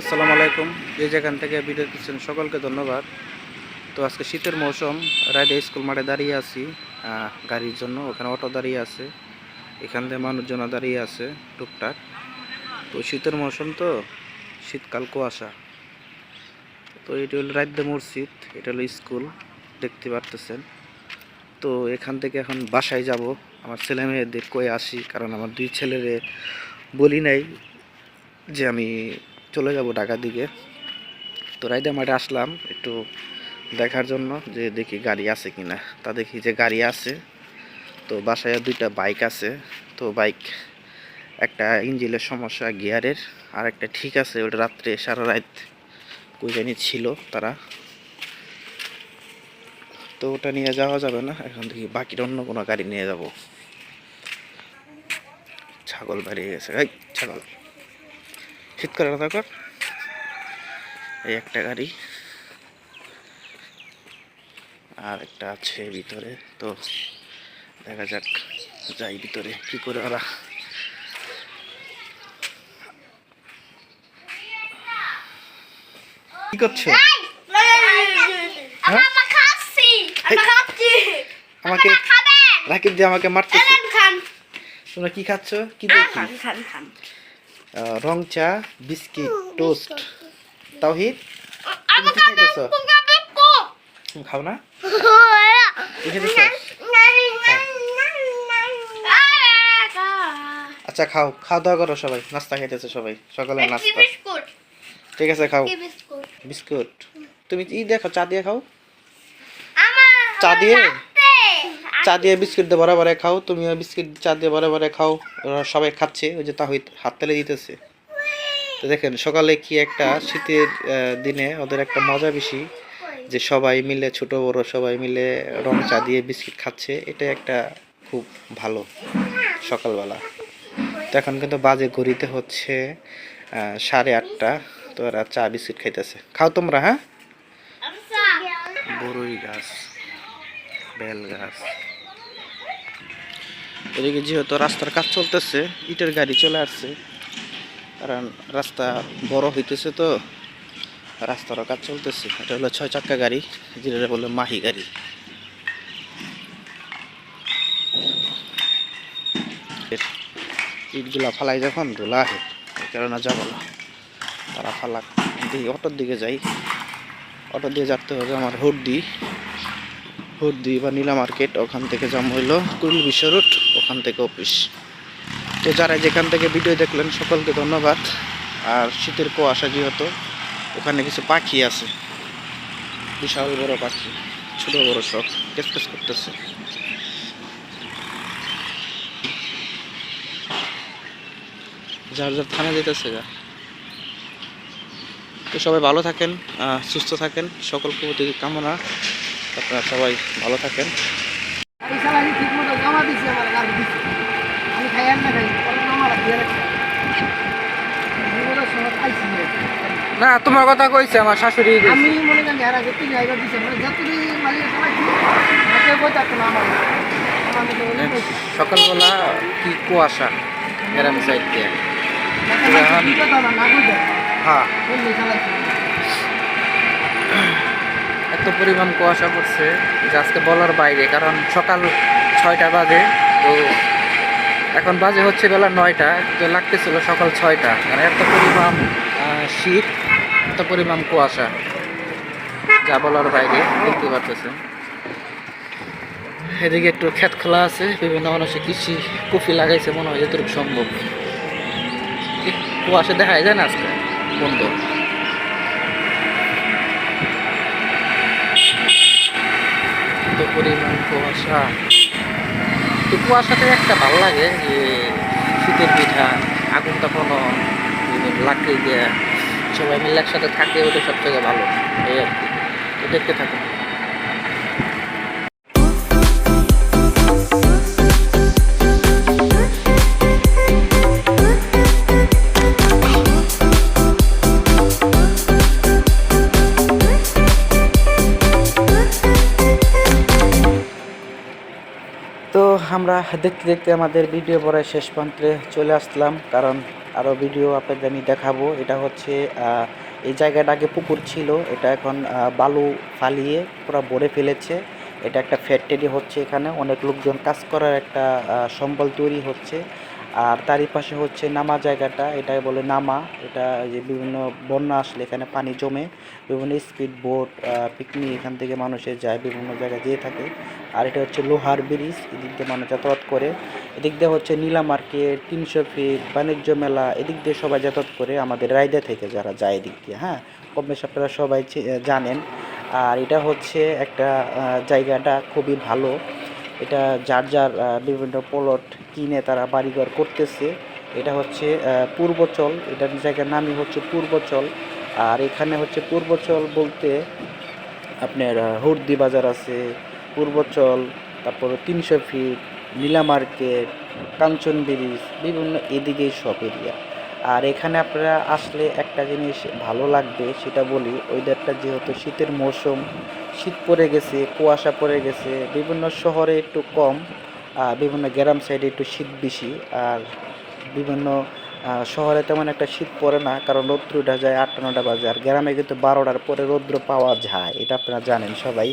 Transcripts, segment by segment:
আসসালামু আলাইকুম। যে যেখান থেকে ভিডিও দিচ্ছেন সকলকে ধন্যবাদ। তো আজকে শীতের মৌসুম, রাইডে স্কুল মাঠে দাঁড়িয়ে আছি গাড়ির জন্য। ওখানে অটো দাঁড়িয়ে আছে, এখান থেকে মানুষজন দাঁড়িয়ে আছে, টুকটাক। তো শীতের মৌসুম তো, শীতকাল কুয়াশা। তো এটি হলো রাইদ্য মসজিদ, এটা হলো স্কুল, দেখতে পারতেছেন। তো এখান থেকে এখন বাসায় যাব। আমার ছেলে মেয়েদের কয়ে আসি, কারণ আমার দুই ছেলেরে বলি নাই যে আমি চলে যাব ঢাকার দিকে। তো রাইডা মাঠে আসলাম একটু দেখার জন্য যে দেখি গাড়ি আছে কিনা। তা দেখি যে গাড়ি আছে, তো বাসায় দুইটা বাইক আছে। তো বাইক একটা ইঞ্জিনের সমস্যা, গিয়ারের আর একটা ঠিক আছে, ওটা রাত্রে সারা রাত কই জানি ছিল তারা। তো ওটা নিয়ে যাওয়া যাবে না, এখন দেখি বাকির অন্য কোনো গাড়ি নিয়ে যাব। ছাগল বেরিয়ে গেছে, এই শীত করে না তারপর এই একটা গাড়ি। আর একটা আছে ভিতরে তো দেখা যাক যাই ভিতরে কি করে ওরা। কি করছ? আমাকে রাকিব দিয়ে আমাকে মারতেছে। তোমরা কি খাচ্ছ? কি দেখি আহ, রং চা বিস্কিট টোস্ট। তাওহিদ তুমি কি খাইতেছ খাও না? আচ্ছা খাও। খাওয়া দাওয়া করো সবাই। নাস্তা খাইতেছে সবাই। সকালে নাস্তা। ঠিক আছে খাও। বিস্কুট। তুমি ই দেখো চা দিয়ে খাও? চা দিয়ে? চা দিয়ে বিস্কিট দিয়ে বরাবরে খাও তুমিও বিস্কিট চা দিয়ে বরাবরে খাও। ওরা সবাই খাচ্ছে ওই যে তাহিদ হাত তেলে দিতেছে। তো দেখেন সকালে কি একটা শীতের দিনে ওদের একটা মজা বেশি যে সবাই মিলে ছোট বড় সবাই মিলে রং চা দিয়ে বিস্কিট খাচ্ছে এটা একটা খুব ভালো সকালবেলা। তো এখন কিন্তু বাজে ঘড়িতে হচ্ছে সাড়ে আটটা তো ওরা চা বিস্কিট খাইতেছে। খাও তোমরা হ্যাঁ? বড়ই গাছ বেল গাছ। এদিকে যেহেতু রাস্তার কাজ চলতেছে, ইটের গাড়ি চলে আসছে। কারণ রাস্তা বড় হইতেছে তো, রাস্তারও কাজ চলতেছে। এটা হলো ছয় চাক্কা গাড়ি যেটা বলে মাহি গাড়ি। ইটগুলা ফালাই যখন, ধুলা আহে কেননা যাব না। তারা ফালাক দিই অটোর দিকে যাই। অটো দিয়ে যাতে হবে আমার হুডদি হুডদি বা নীলা মার্কেট, ওখান থেকে যাম হইল কুড়িল বিশ্ব রোড। ওখান থেকে অফিস। তো যারা যেখান থেকে ভিডিও দেখলেন, সকলকে ধন্যবাদ। আর শীতের কুয়াশা যেহেতু, ওখানে কিছু পাখি আছে। বিশাল বড় পাখি, ছোট বড় সব, কেসকেস করতেছে। যার যার থানা যেতেছে গা। তো সবাই ভালো থাকেন সুস্থ থাকেন। সকলকে প্রতি কামনা। আপনারা সবাই ভালো থাকেন। দিছি আমার দিছি। আমি খাই আর না খাই দিয়ে। না তোমার কথা কইছে আমার শাশুড়ি আমি মনে করি আর আগে তুই যাইবার দিছে মানে মালিক না আমার। সকালবেলা কি কুয়াশা গ্রাম সাইড দিয়ে হ্যাঁ। এত পরিমাণ কুয়াশা পড়ছে যে আজকে বলার বাইরে কারণ সকাল ছয়টা বাজে, তো এখন বাজে হচ্ছে বেলা নয়টা, তো লাগতেছিল সকাল ছয়টা। মানে এত পরিমাণ শীত, এত পরিমাণ কুয়াশা, যা বলার বাইরে দেখতে পারতেছেন। এদিকে একটু ক্ষেত খোলা আছে, বিভিন্ন মানুষে কৃষি কফি লাগাইছে, মনে হয় যতটুকু সম্ভব। কুয়াশা দেখা যায় না আজকে? বন্ধ। পরিমাণ কুয়াশা। তো কুয়াশাতে একটা ভালো লাগে যে শীতের পিঠা আগুন তখনও লাকড়ি দিয়ে সবাই মিলে একসাথে থাকে, ওটা সব থেকে ভালো, এই আর কি। দেখতে থাকুন। আমরা দেখতে দেখতে আমাদের ভিডিও পরে শেষ প্রান্তে চলে আসলাম, কারণ আরও ভিডিও আপনাদের আমি দেখাবো। এটা হচ্ছে এই জায়গাটা আগে পুকুর ছিল, এটা এখন বালু ফালিয়ে পুরো ভরে ফেলেছে। এটা একটা ফ্যাক্টরি হচ্ছে এখানে, অনেক লোকজন কাজ করার একটা সম্বল তৈরি হচ্ছে। আর তারই পাশে হচ্ছে নামা জায়গাটা এটা বলে নামা। এটা যে বিভিন্ন বন্যা আসলে এখানে পানি জমে, বিভিন্ন স্পিড বোট পিকনিক এখান থেকে মানুষে যায়, বিভিন্ন জায়গায় যেয়ে থাকে। আর এটা হচ্ছে লোহার ব্রিজ, এদিক দিয়ে মানুষ যাতায়াত করে। এদিক দিয়ে হচ্ছে নীলা মার্কেট, তিনশো ফিট, বাণিজ্য মেলা, এদিক দিয়ে সবাই যাতায়াত করে আমাদের রায়দা থেকে যারা যায় এদিক দিয়ে হ্যাঁ? কম বেশ আপনারা সবাই জানেন। আর এটা হচ্ছে একটা জায়গাটা খুবই ভালো। এটা যার যার বিভিন্ন প্লট কিনে তারা বাড়িঘর করতেছে। এটা হচ্ছে পূর্বচল। এটার জায়গার নামই হচ্ছে পূর্বচল। আর এখানে হচ্ছে পূর্বচল বলতে আপনার হুর্দি বাজার আছে, পূর্বচল, তারপর তিনশো feet Nila market, Kanchan bridge, বিভিন্ন এদিকেই সব এরিয়া আর এখানে আপনারা আসলে একটা জিনিস ভালো লাগবে, সেটা বলি ওয়েদারটা যেহেতু শীতের মৌসুম শীত পড়ে গেছে, কুয়াশা পড়ে গেছে, বিভিন্ন শহরে একটু কম বিভিন্ন গ্রাম সাইডে একটু শীত বেশি, আর বিভিন্ন শহরে তেমন একটা শীত পড়ে না, কারণ রৌদ্র উঠা যায় আটটা নটা বাজে, আর গ্রামে কিন্তু বারোটার পরে রৌদ্র পাওয়া যায়, এটা আপনারা জানেন সবাই।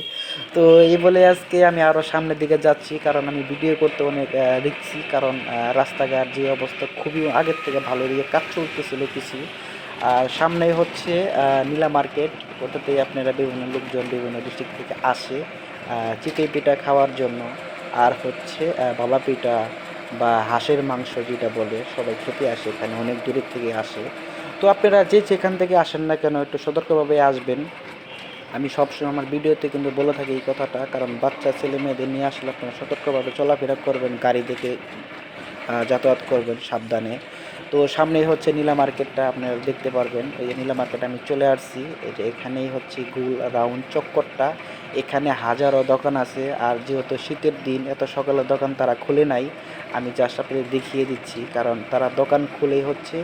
তো এই বলে আজকে আমি আরও সামনের দিকে যাচ্ছি, কারণ আমি ভিডিও করতে অনেক দেখছি, কারণ রাস্তাঘাট যে অবস্থা খুবই আগের থেকে ভালো দিকে কাজ চলতেছিল কিছু। আর সামনে হচ্ছে নীলা মার্কেট। ওটাতেই আপনারা বিভিন্ন লোকজন বিভিন্ন ডিস্ট্রিক্ট থেকে আসে চিতই পিঠা খাওয়ার জন্য। আর হচ্ছে বাবা পিঠা বা হাঁসের মাংস যেটা বলে, সবাই খেতে আসে এখানে, অনেক দূরের থেকে আসে। তো আপনারা যে যেখান থেকে আসেন না কেন, একটু সতর্কভাবে আসবেন। আমি সবসময় আমার ভিডিওতে কিন্তু বলে থাকি এই কথাটা, কারণ বাচ্চা, ছেলে, মেয়েদের নিয়ে আসলে আপনারা সতর্কভাবে চলাফেরা করবেন, গাড়ি দেখে যাতায়াত করবেন সাবধানে। তো সামনেই হচ্ছে নীলা মার্কেটটা আপনারা দেখতে পারবেন। এই যে নীলা মার্কেট আমি চলে আসছি। এই যে এখানেই হচ্ছে গুল রাউন্ড চক্করটা। এখানে হাজারো দোকান আছে আর যেহেতু শীতের দিন, এত সকালে দোকান তারা খুলে নাই। আমি জাস্ট আপনাদের দেখিয়ে দিচ্ছি, কারণ তারা দোকান খুলেই হচ্ছে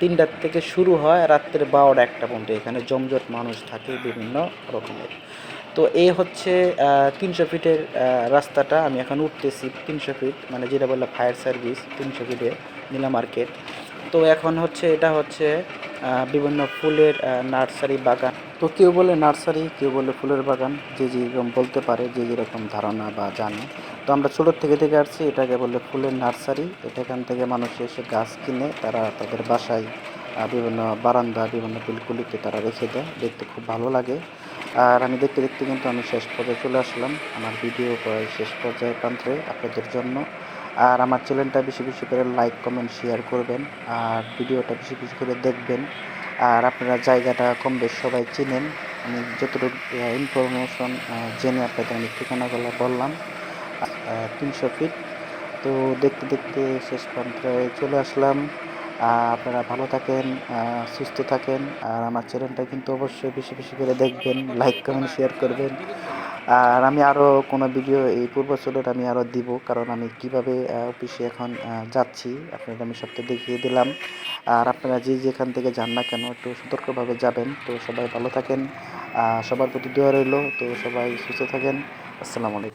তিনটার থেকে শুরু হয় রাত্রের বারোটা একটা পর্যন্ত। এখানে জমজট মানুষ থাকে বিভিন্ন রকমের। তো এই হচ্ছে তিনশো ফিটের রাস্তাটা। আমি এখন উঠতেছি তিনশো ফিট মানে যেটা বললে ফায়ার সার্ভিস তিনশো ফিটে। নীলা মার্কেট। তো এখন হচ্ছে এটা হচ্ছে বিভিন্ন ফুলের নার্সারি বাগান। তো কেউ বলে নার্সারি, কেউ বলে ফুলের বাগান, যে যেরকম বলতে পারে, যে যেরকম ধারণা বা জানে। তো আমরা ছোটোর থেকে থেকে আসছি, এটাকে বলে ফুলের নার্সারি। এটা এখান থেকে মানুষ এসে গাছ কিনে, তারা তাদের বাসায় বিভিন্ন বারান্দা, বিভিন্ন পিলকুলিতে তারা রেখে দেয়। দেখতে খুব ভালো লাগে। আর আমি দেখতে দেখতে কিন্তু আমি শেষ পর্যায়ে চলে আসলাম। আমার ভিডিও শেষ পর্যায়ে প্রান্তে আপনাদের জন্য। আর আমার চ্যানেলটা বেশি বেশি করে লাইক, কমেন্ট শেয়ার করবেন আর ভিডিওটা বেশি বেশি করে দেখবেন। আর আপনারা জায়গাটা কম বেশ সবাই চিনেন। আমি যতটুকু ইনফরমেশন জেনে আপনাদের আমি ঠিকানাগুলো বললাম তিনশো ফিট তো দেখতে দেখতে শেষ পর্যায়ে চলে আসলাম। আপনারা ভালো থাকেন সুস্থ থাকেন। আর আমার চ্যানেলটা কিন্তু অবশ্যই বেশি বেশি করে দেখবেন, লাইক, কমেন্ট শেয়ার করবেন। আর আমি আরও কোনো ভিডিও এই পূর্ব পূর্বচলের আমি আরও দিব, কারণ আমি কীভাবে অফিসে এখন যাচ্ছি, আপনাদের আমি সবটা দেখিয়ে দিলাম। আর আপনারা যে যেখান থেকে যান না কেন, একটু সতর্কভাবে যাবেন। তো সবাই ভালো থাকেন সবার প্রতি দোয়া রইল। তো সবাই সুস্থ থাকেন। আসসালামু আলাইকুম।